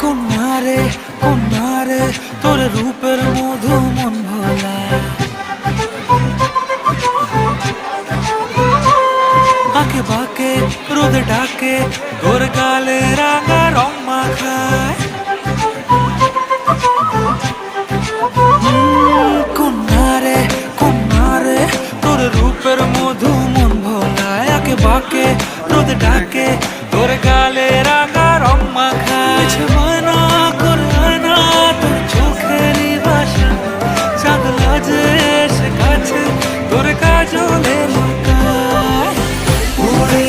কন্যারে কন্যারে তোর রূপের মধু মন ভোলা। আঁকে বাঁকে রোদে ডাকে তোর গালে রাঙা রং মাখায়। বাঁকে রোদে ডাকে তোর গালে রাঙা রং মাখায় মানা করে তোর চোখেরই ভাষা চাঁদ লাজে কাছে, তোর কাজলে লুকায় উড়ে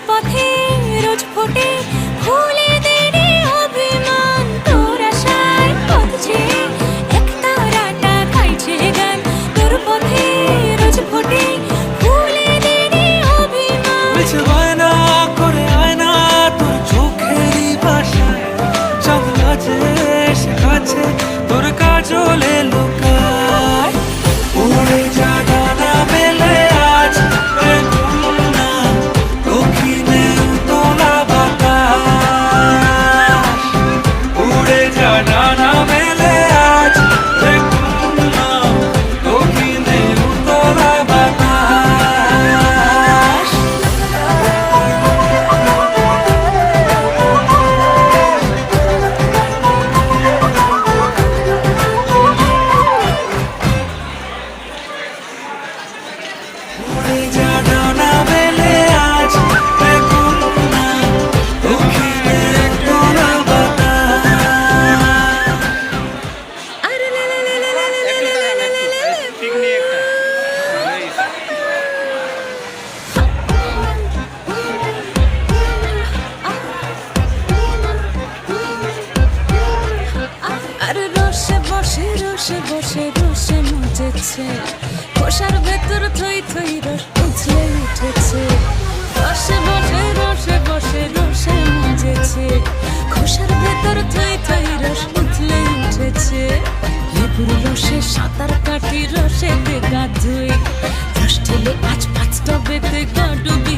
পথে রোজ ফোটে রসে কষার ভেতর থই থই রস উছলে উঠেছে। রসে বসে রসে বসে, রসে মজেছে। খোসার ভেতর থই থই রস উছলে উঠেছে। লেবুর রসে সাঁতার কাটি রসে বেগা ধুই। রস ঠেলে আজ পাঁচটা বেতে ডুবিয়ে